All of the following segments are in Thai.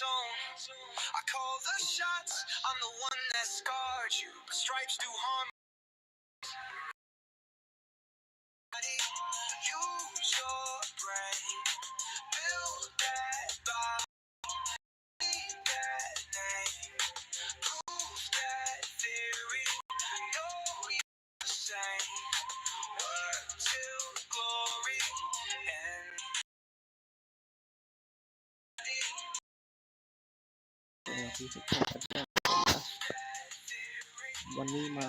zone. I call the shots. I'm the one that scarred you. But stripes do harm. ที่ทุกคนกันนะวันนี้มา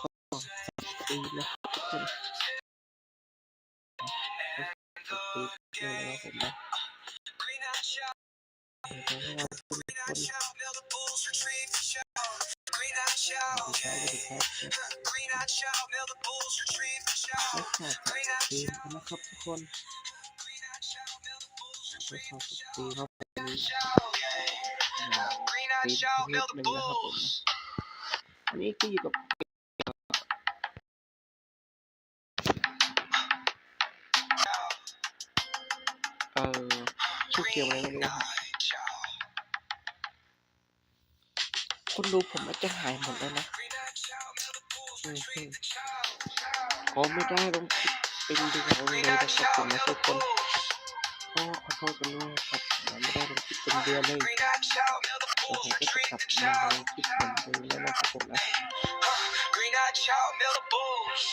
ทดสอบปีแล้วทุกคนปีแล้วผมนะนะครับทุกคนไปทำสตีครับา Green eye ตี shout. นิ Mail ด the นึงนะครับผม bulls. อันนี้ก็อยู่กับเอ่อชื่อเกมอะไรไม่รู้นะครับ Night shout. คนดูผมอาจจะหายหมดแล้วนะ Green eye shout. Mail the bulls Ừ, retreat ừ. the shout. ผมไม่ได้ลงคลิปเป็นเดือนเลย Green นะ eye ครับผ shout. มนะ Mail ทุ the กคน bulls. ก็ขอโทษกันด้วยครับผมไม่ได้ลงคลิปเป็นเดือนเลย Green eye shout. Mail the แล้ว bulls ผมก็จะ retreat กลับ the มาล shout. งคลิปเหมือนเดิมแล้วนะครับผมนะ Green eye shout. Mail the bulls.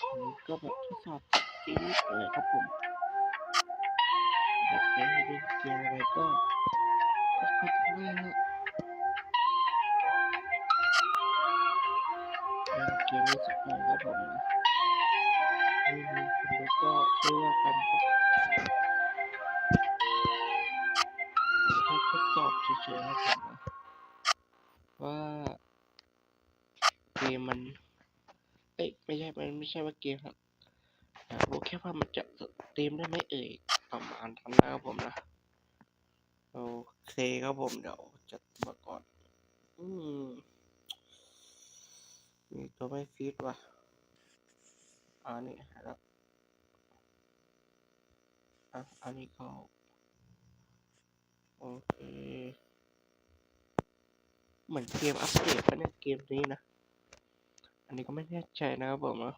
อันนี้ก็แบบทดสอบจริงเลยครับผมอยากให้เล่นเกมอะไรก็ก็เข้าไปได้ฮะเล่นเกมนี้สักหน่อยครับผมนะไม่มีคนดูก็ไม่ว่ากันครับ ทดสอบเฉยๆนะครับว่าเกมมัน เอ้ยไม่ใช่ มันไม่ใช่ว่าเกมครับอยากรู้แค่ว่ามันจะสตรีมได้ไหมเอ่ยประมาณนั้นนะครับผมนะ โอเคครับผมเดี๋ยวจัดมาก่อน อืมมีตัวไม่ฟีดว่ะอันนี้ครับอะอันนี้ก็ โอเค เหมือนเกมอัปเดตปะเนี่ยเกมนี้นะ อันนี้ก็ไม่แน่ใจนะครับผมนะ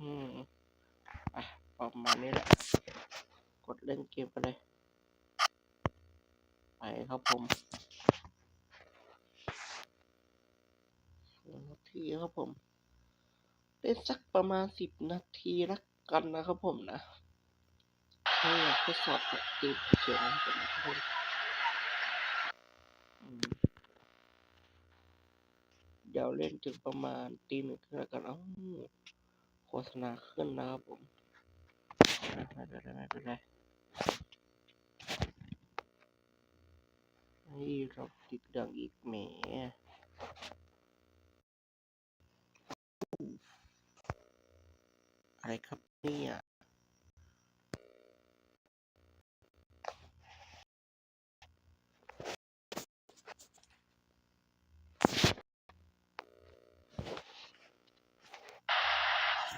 อืมอะประมาณนี้แหละ กดเล่นเกมกันเลย ไปครับผมหนึ่ครับผม เล่นสักประมาณสิบนาทีละกันนะครับผมนะให้อยากทดสอบสติเฉยๆนะครับผมเดี๋ยวเล่นถึงประมาณตีหนึ่งแล้วกันเอ้าโฆษณาขึ้นนะครับผมอะไม่เป็นไรไม่เป็นไรนี่เราติดเรื่องอีกแหม อะไรครับเนี่ย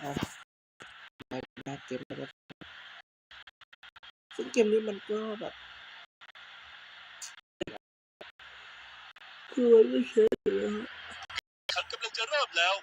อะไปหน้าเกมแล้วครับซึ่งเกมนี้มันก็แบบ คือมันไม่ใช่เลยฮะขันกำลังจะเริ่มแล้ว